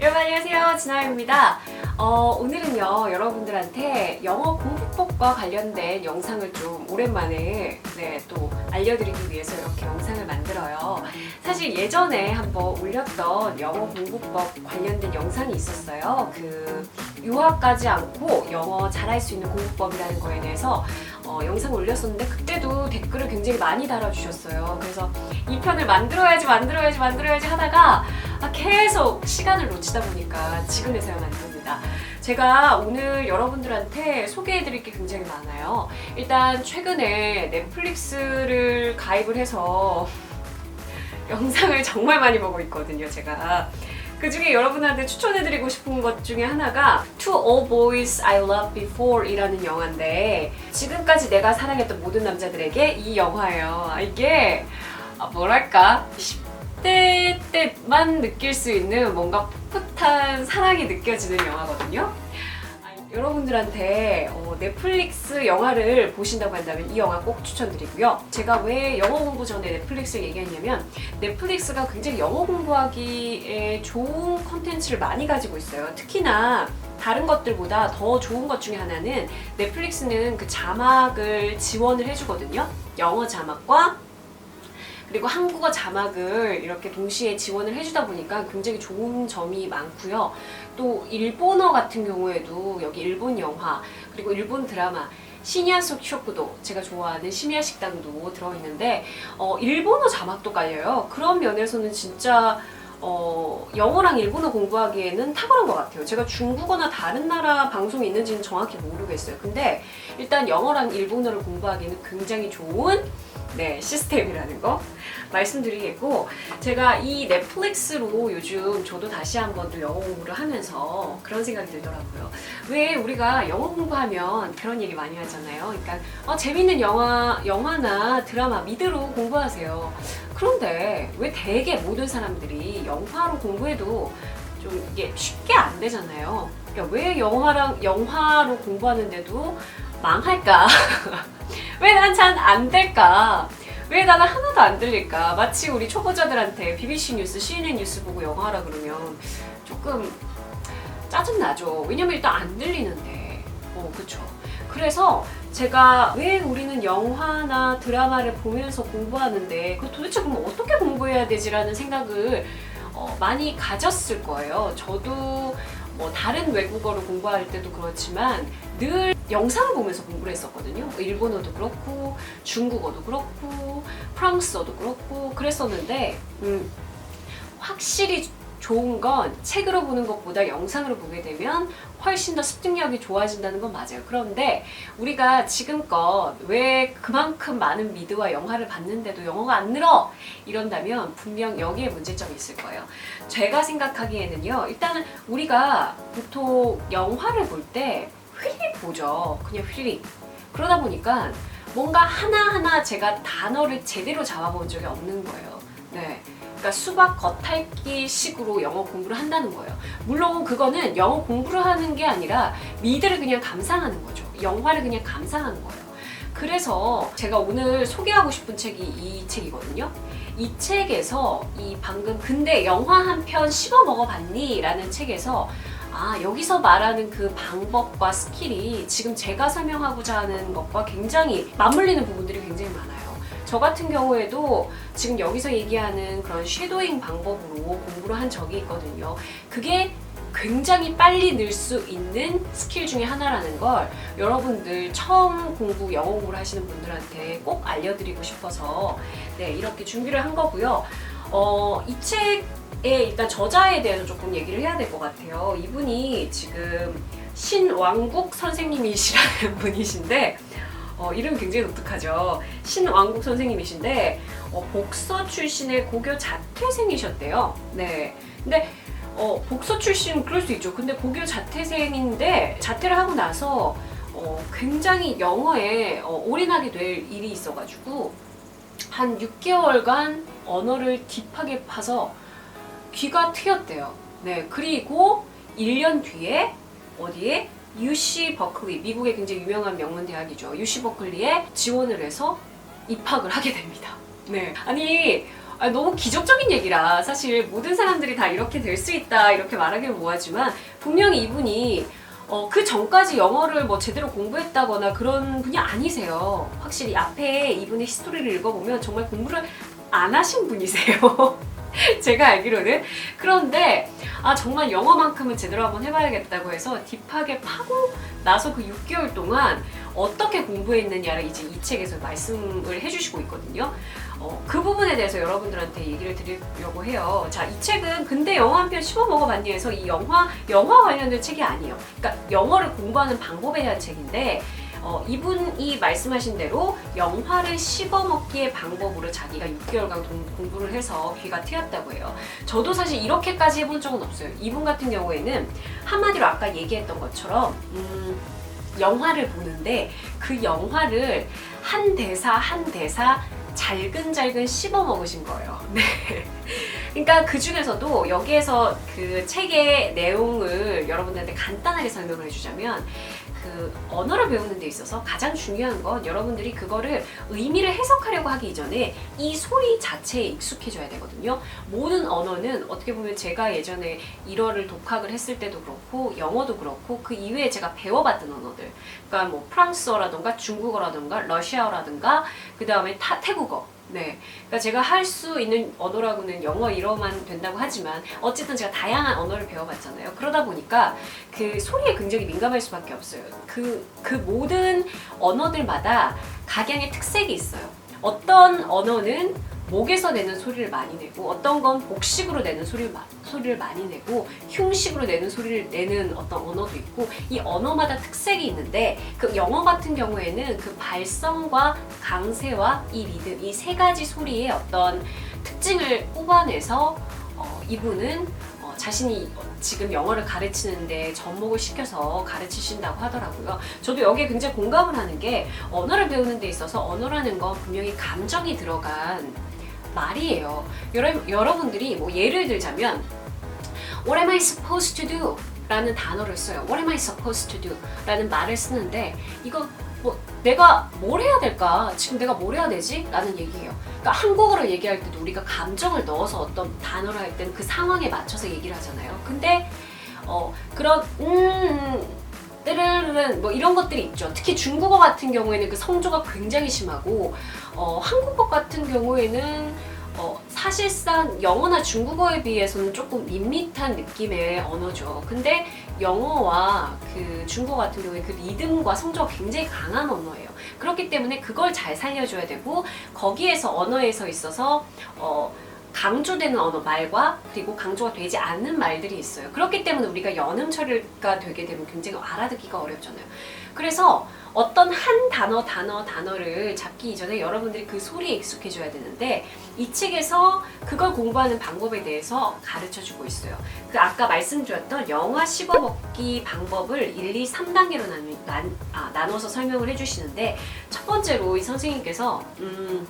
여러분 안녕하세요. 진아입니다. 어, 오늘은요 여러분들한테 영어 공부법과 관련된 영상을 좀 오랜만에 네, 또 알려드리기 위해서 이렇게 영상을 만들어요. 사실 예전에 한번 올렸던 영어 공부법 관련된 영상이 있었어요. 그 유학가지 않고 영어 잘할 수 있는 공부법이라는 거에 대해서 어, 영상 올렸었는데 그때도 댓글을 굉장히 많이 달아주셨어요. 그래서 이 편을 만들어야지 만들어야지 만들어야지 하다가 아, 계속 시간을 놓치다 보니까 지금에서야 만듭니다. 제가 오늘 여러분들한테 소개해드릴 게 굉장히 많아요. 일단 최근에 넷플릭스를 가입을 해서 영상을 정말 많이 보고 있거든요, 제가. 그 중에 여러분한테 추천해드리고 싶은 것 중에 하나가 To All Boys I Loved Before 이라는 영화인데 지금까지 내가 사랑했던 모든 남자들에게 이 영화예요. 이게 아, 뭐랄까 10대 때만 느낄 수 있는 뭔가 풋풋한 사랑이 느껴지는 영화거든요. 여러분들한테 어, 넷플릭스 영화를 보신다고 한다면 이 영화 꼭 추천드리고요. 제가 왜 영어 공부 전에 넷플릭스를 얘기했냐면 넷플릭스가 굉장히 영어 공부하기에 좋은 컨텐츠를 많이 가지고 있어요. 특히나 다른 것들보다 더 좋은 것 중에 하나는 넷플릭스는 그 자막을 지원을 해주거든요. 영어 자막과 그리고 한국어 자막을 이렇게 동시에 지원을 해주다 보니까 굉장히 좋은 점이 많고요. 또 일본어 같은 경우에도 여기 일본 영화 그리고 일본 드라마 시니아속 쇼크도 제가 좋아하는 심야 식당도 들어있는데 어, 일본어 자막도 깔려요. 그런 면에서는 진짜 어, 영어랑 일본어 공부하기에는 탁월한 것 같아요. 제가 중국어나 다른 나라 방송이 있는지는 정확히 모르겠어요. 근데 일단 영어랑 일본어를 공부하기에는 굉장히 좋은 네, 시스템이라는 거 말씀드리겠고 제가 이 넷플릭스로 요즘 저도 다시 한번 또 영어 공부를 하면서 그런 생각이 들더라고요. 왜 우리가 영어 공부하면 그런 얘기 많이 하잖아요. 그러니까 어, 재밌는 영화, 영화나 드라마 미드로 공부하세요. 그런데 왜 대개 모든 사람들이 영화로 공부해도 좀 이게 쉽게 안 되잖아요. 그러니까 왜 영화랑 영화로 공부하는데도 망할까? 왜 난 잘 안 될까? 왜 나는 하나도 안 들릴까? 마치 우리 초보자들한테 BBC 뉴스, CNN 뉴스 보고 영어 하라 그러면 조금 짜증나죠. 왜냐면 일단 안 들리는데. 어, 그쵸. 그래서 제가 왜 우리는 영화나 드라마를 보면서 공부하는데 그 도대체 그럼 어떻게 공부해야 되지라는 생각을 어, 많이 가졌을 거예요. 저도 뭐 다른 외국어를 공부할 때도 그렇지만 늘 영상을 보면서 공부를 했었거든요. 일본어도 그렇고 중국어도 그렇고 프랑스어도 그렇고 그랬었는데 음, 확실히 좋은 건 책으로 보는 것보다 영상으로 보게 되면 훨씬 더 습득력이 좋아진다는 건 맞아요. 그런데 우리가 지금껏 왜 그만큼 많은 미드와 영화를 봤는데도 영어가 안 늘어? 이런다면 분명 여기에 문제점이 있을 거예요. 제가 생각하기에는요, 일단은 우리가 보통 영화를 볼 때 휘리 보죠. 그냥 휘리. 그러다 보니까 뭔가 하나하나 제가 단어를 제대로 잡아본 적이 없는 거예요. 네. 그러니까 수박 겉핥기 식으로 영어 공부를 한다는 거예요. 물론 그거는 영어 공부를 하는 게 아니라 미드를 그냥 감상하는 거죠. 영화를 그냥 감상하는 거예요. 그래서 제가 오늘 소개하고 싶은 책이 이 책이거든요. 이 책에서 이 방금 근데 영화 한 편 씹어 먹어봤니? 라는 책에서 아, 여기서 말하는 그 방법과 스킬이 지금 제가 설명하고자 하는 것과 굉장히 맞물리는 부분들이 굉장히 많아요. 저 같은 경우에도 지금 여기서 얘기하는 그런 쉐도잉 방법으로 공부를 한 적이 있거든요. 그게 굉장히 빨리 늘 수 있는 스킬 중에 하나라는 걸 여러분들 처음 공부, 영어 공부를 하시는 분들한테 꼭 알려드리고 싶어서 네, 이렇게 준비를 한 거고요. 어, 이 책의 일단 저자에 대해서 조금 얘기를 해야 될 것 같아요. 이분이 지금 신왕국 선생님이시라는 분이신데 어, 이름 굉장히 독특하죠. 신왕국 선생님이신데 어, 복서 출신의 고교 자퇴생이셨대요. 네. 근데 어, 복서 출신 그럴 수 있죠. 근데 고교 자퇴생인데 자퇴를 하고 나서 어, 굉장히 영어에 어, 올인하게 될 일이 있어가지고 한 6개월간 언어를 딥하게 파서 귀가 트였대요. 네. 그리고 1년 뒤에 어디에 UC 버클리, 미국의 굉장히 유명한 명문 대학이죠. UC 버클리에 지원을 해서 입학을 하게 됩니다. 네. 아니, 아, 너무 기적적인 얘기라 사실 모든 사람들이 다 이렇게 될 수 있다 이렇게 말하기는 뭐하지만 분명히 이분이 어, 그 전까지 영어를 뭐 제대로 공부했다거나 그런 분이 아니세요. 확실히 앞에 이분의 히스토리를 읽어보면 정말 공부를 안 하신 분이세요. 제가 알기로는. 그런데 아 정말 영어만큼은 제대로 한번 해봐야겠다고 해서 딥하게 파고 나서 그 6개월 동안 어떻게 공부했느냐를 이제 이 책에서 말씀을 해주시고 있거든요. 어, 그 부분에 대해서 여러분들한테 얘기를 드리려고 해요. 자, 이 책은 근데 영어 한 편 씹어 먹어봤니 해서 이 영화, 영화 관련된 책이 아니에요. 그러니까 영어를 공부하는 방법에 대한 책인데 어, 이분이 말씀하신 대로 영화를 씹어먹기의 방법으로 자기가 6개월간 동- 공부를 해서 귀가 트였다고 해요. 저도 사실 이렇게까지 해본 적은 없어요. 이분 같은 경우에는 한마디로 아까 얘기했던 것처럼 음, 영화를 보는데 그 영화를 한 대사 한 대사 잘근잘근 씹어 먹으신 거예요. 네. 그러니까 그 중에서도 여기에서 그 책의 내용을 여러분들한테 간단하게 설명을 해주자면 그 언어를 배우는 데 있어서 가장 중요한 건 여러분들이 그거를 의미를 해석하려고 하기 이전에 이 소리 자체에 익숙해져야 되거든요. 모든 언어는 어떻게 보면 제가 예전에 일어를 독학을 했을 때도 그렇고 영어도 그렇고 그 이외에 제가 배워봤던 언어들 그러니까 뭐 프랑스어라든가 중국어라든가 러시아어라든가 그 다음에 태국어 네. 그러니까 제가 할 수 있는 언어라고는 영어 일어만 된다고 하지만 어쨌든 제가 다양한 언어를 배워봤잖아요. 그러다 보니까 그 소리에 굉장히 민감할 수밖에 없어요. 그, 그 모든 언어들마다 각양의 특색이 있어요. 어떤 언어는 목에서 내는 소리를 많이 내고 어떤 건 복식으로 내는 소리를, 마- 소리를 많이 내고 흉식으로 내는 소리를 내는 어떤 언어도 있고 이 언어마다 특색이 있는데 그 영어 같은 경우에는 그 발성과 강세와 이 리듬 이 세 가지 소리의 어떤 특징을 뽑아내서 어, 이분은 어, 자신이 지금 영어를 가르치는데 접목을 시켜서 가르치신다고 하더라고요. 저도 여기에 굉장히 공감을 하는 게 언어를 배우는 데 있어서 언어라는 건 분명히 감정이 들어간 말이에요. 여러, 여러분들이 뭐 예를 들자면 What am I supposed to do? 라는 단어를 써요. What am I supposed to do? 라는 말을 쓰는데 이거 뭐 내가 뭘 해야 될까? 지금 내가 뭘 해야 되지? 라는 얘기예요. 그러니까 한국어로 얘기할 때도 우리가 감정을 넣어서 어떤 단어를 할 때는 그 상황에 맞춰서 얘기를 하잖아요. 근데 어 그런 음 뜨르르는 뭐 이런 것들이 있죠. 특히 중국어 같은 경우에는 그 성조가 굉장히 심하고 어, 한국어 같은 경우에는 어, 사실상 영어나 중국어에 비해서는 조금 밋밋한 느낌의 언어죠. 근데 영어와 그 중국어 같은 경우에 그 리듬과 성조가 굉장히 강한 언어예요. 그렇기 때문에 그걸 잘 살려줘야 되고 거기에서 언어에서 있어서 어, 강조되는 언어 말과 그리고 강조가 되지 않는 말들이 있어요. 그렇기 때문에 우리가 연음 처리가 되게 되면 굉장히 알아듣기가 어렵잖아요. 그래서 어떤 한 단어 단어 단어를 잡기 이전에 여러분들이 그 소리에 익숙해져야 되는데 이 책에서 그걸 공부하는 방법에 대해서 가르쳐 주고 있어요. 그 아까 말씀드렸던 영화 씹어먹기 방법을 1, 2, 3단계로 나누, 난, 아, 나눠서 설명을 해주시는데 첫 번째로 이 선생님께서 음,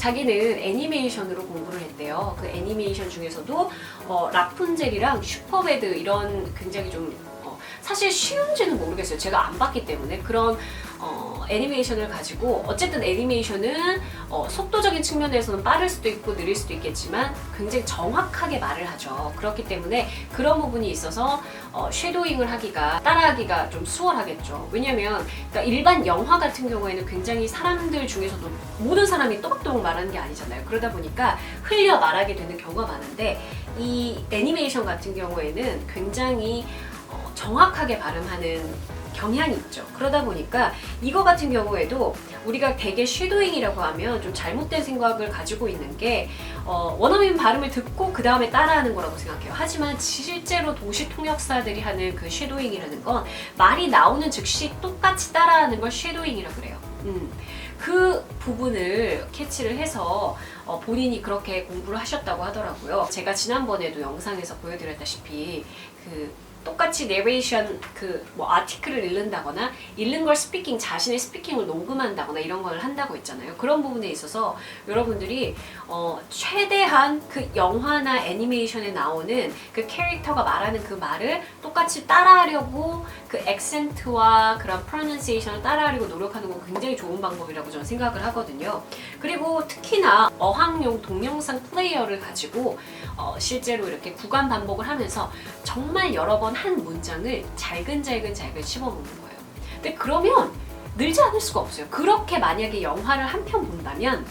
자기는 애니메이션으로 공부를 했대요. 그 애니메이션 중에서도 어, 라푼젤이랑 슈퍼배드 이런 굉장히 좀 어, 사실 쉬운지는 모르겠어요. 제가 안 봤기 때문에 그런 어, 애니메이션을 가지고 어쨌든 애니메이션은 어, 속도적인 측면에서는 빠를 수도 있고 느릴 수도 있겠지만 굉장히 정확하게 말을 하죠. 그렇기 때문에 그런 부분이 있어서 어, 쉐도잉을 하기가 따라하기가 좀 수월하겠죠. 왜냐면 그러니까 일반 영화 같은 경우에는 굉장히 사람들 중에서도 모든 사람이 또박또박 말하는 게 아니잖아요. 그러다 보니까 흘려 말하게 되는 경우가 많은데 이 애니메이션 같은 경우에는 굉장히 어, 정확하게 발음하는 경향이 있죠. 그러다 보니까 이거 같은 경우에도 우리가 되게 쉐도잉이라고 하면 좀 잘못된 생각을 가지고 있는 게 어, 원어민 발음을 듣고 그 다음에 따라하는 거라고 생각해요. 하지만 실제로 도시 통역사들이 하는 그 쉐도잉이라는 건 말이 나오는 즉시 똑같이 따라하는 걸 쉐도잉이라고 그래요. 음. 그 부분을 캐치를 해서 어, 본인이 그렇게 공부를 하셨다고 하더라고요. 제가 지난번에도 영상에서 보여드렸다시피 그 똑같이 내레이션 그 뭐 아티클을 읽는다거나 읽는 걸 스피킹 자신의 스피킹을 녹음한다거나 이런 걸 한다고 했잖아요. 그런 부분에 있어서 여러분들이 어, 최대한 그 영화나 애니메이션에 나오는 그 캐릭터가 말하는 그 말을 똑같이 따라하려고 그 액센트와 그런 프로넌시에이션을 따라하려고 노력하는 건 굉장히 좋은 방법이라고 저는 생각을 하거든요. 그리고 특히나 어학용 동영상 플레이어를 가지고 어, 실제로 이렇게 구간 반복을 하면서 정말 여러 번한 문장을 잘근잘근 잘근 씹어먹는 거예요. 근데 그러면 늘지 않을 수가 없어요. 그렇게 만약에 영화를 한 편 본다면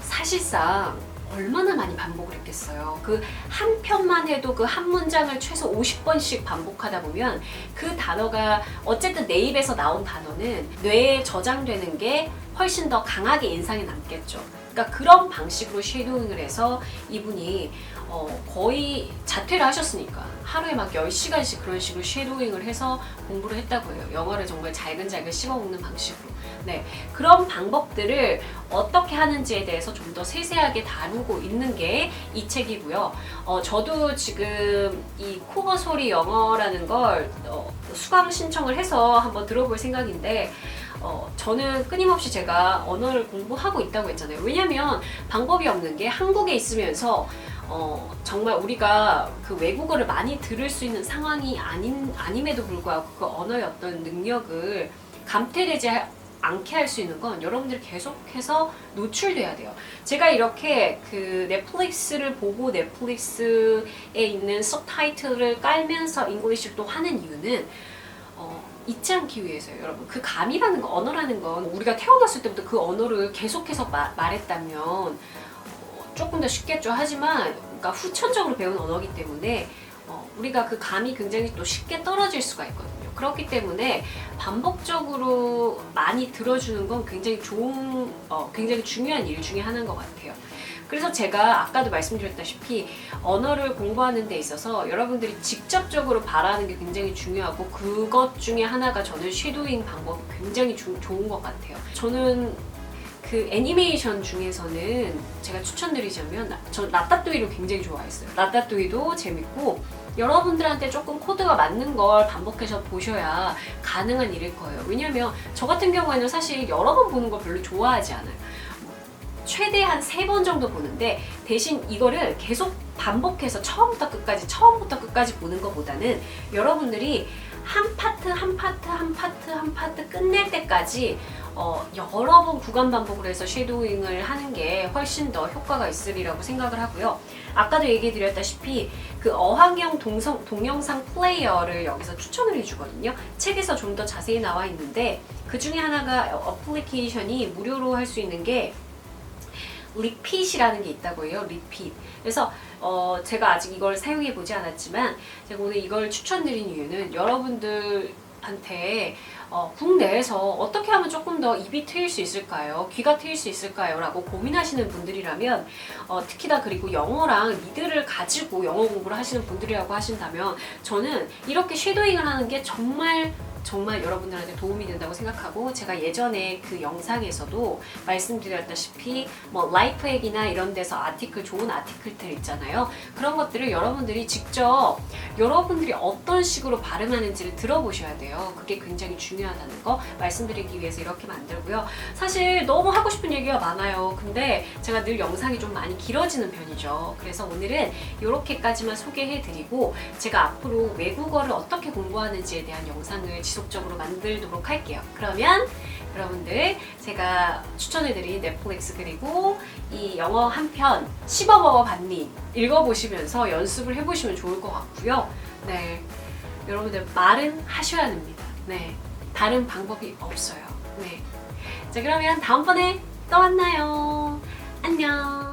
사실상 얼마나 많이 반복을 했겠어요. 그 한 편만 해도 그 한 문장을 최소 50번씩 반복하다 보면 그 단어가 어쨌든 내 입에서 나온 단어는 뇌에 저장되는 게 훨씬 더 강하게 인상에 남겠죠. 그러니까 그런 방식으로 쉐도잉을 해서 이분이 어, 거의 자퇴를 하셨으니까 하루에 막 10시간씩 그런 식으로 쉐도잉을 해서 공부를 했다고 해요. 영어를 정말 잘근잘근 씹어먹는 방식으로. 네. 그런 방법들을 어떻게 하는지에 대해서 좀 더 세세하게 다루고 있는 게 이 책이고요. 어, 저도 지금 이 코어 소리 영어라는 걸 어, 수강 신청을 해서 한번 들어볼 생각인데 어, 저는 끊임없이 제가 언어를 공부하고 있다고 했잖아요. 왜냐면 방법이 없는 게 한국에 있으면서 어, 정말 우리가 그 외국어를 많이 들을 수 있는 상황이 아닌, 아님에도 불구하고 그 언어의 어떤 능력을 감퇴되지 하- 않게 할 수 있는 건 여러분들이 계속해서 노출돼야 돼요. 제가 이렇게 그 넷플릭스를 보고 넷플릭스에 있는 서타이틀을 깔면서 잉글리시를 또 하는 이유는 어, 잊지 않기 위해서요, 여러분. 그 감이라는 거, 언어라는 건 우리가 태어났을 때부터 그 언어를 계속해서 마- 말했다면 어, 조금 더 쉽겠죠. 하지만 그러니까 후천적으로 배운 언어기 때문에 어, 우리가 그 감이 굉장히 또 쉽게 떨어질 수가 있거든요. 그렇기 때문에 반복적으로 많이 들어주는 건 굉장히 좋은, 어, 굉장히 중요한 일 중에 하나인 것 같아요. 그래서 제가 아까도 말씀드렸다시피 언어를 공부하는 데 있어서 여러분들이 직접적으로 발하는 게 굉장히 중요하고 그것 중에 하나가 저는 쉐도잉 방법이 굉장히 주- 좋은 것 같아요. 저는 그 애니메이션 중에서는 제가 추천드리자면 나- 저 라따뚜이를 굉장히 좋아했어요. 라따뚜이도 재밌고 여러분들한테 조금 코드가 맞는 걸 반복해서 보셔야 가능한 일일 거예요. 왜냐면 저 같은 경우에는 사실 여러 번 보는 걸 별로 좋아하지 않아요. 최대한 세 번 정도 보는데 대신 이거를 계속 반복해서 처음부터 끝까지 처음부터 끝까지 보는 것보다는 여러분들이 한 파트 한 파트 한 파트 한 파트 끝낼 때까지 어, 여러 번 구간 반복을 해서 쉐도잉을 하는 게 훨씬 더 효과가 있으리라고 생각을 하고요. 아까도 얘기 드렸다시피 그 어학용 동성, 동영상 플레이어를 여기서 추천을 해주거든요. 책에서 좀 더 자세히 나와 있는데 그 중에 하나가 어플리케이션이 무료로 할 수 있는 게 리핏이라는 게 있다고 해요. 리핏. 그래서 어, 제가 아직 이걸 사용해 보지 않았지만 제가 오늘 이걸 추천드린 이유는 여러분들한테 어, 국내에서 어떻게 하면 조금 더 입이 트일 수 있을까요? 귀가 트일 수 있을까요? 라고 고민하시는 분들이라면 어, 특히나 그리고 영어랑 리드를 가지고 영어 공부를 하시는 분들이라고 하신다면 저는 이렇게 쉐도잉을 하는 게 정말 정말 여러분들한테 도움이 된다고 생각하고 제가 예전에 그 영상에서도 말씀드렸다시피 뭐 라이프액이나 이런 데서 아티클 좋은 아티클들 있잖아요. 그런 것들을 여러분들이 직접 여러분들이 어떤 식으로 발음하는지를 들어보셔야 돼요. 그게 굉장히 중요하다는 거 말씀드리기 위해서 이렇게 만들고요. 사실 너무 하고 싶은 얘기가 많아요. 근데 제가 늘 영상이 좀 많이 길어지는 편이죠. 그래서 오늘은 이렇게까지만 소개해드리고 제가 앞으로 외국어를 어떻게 공부하는지에 대한 영상을 지속적으로 만들도록 할게요. 그러면 여러분들 제가 추천해드린 넷플릭스 그리고 이 영어 한 편 씹어먹어 봤니 읽어보시면서 연습을 해보시면 좋을 것 같고요. 네, 여러분들 말은 하셔야 됩니다. 네, 다른 방법이 없어요. 네, 자 그러면 다음번에 또 만나요. 안녕.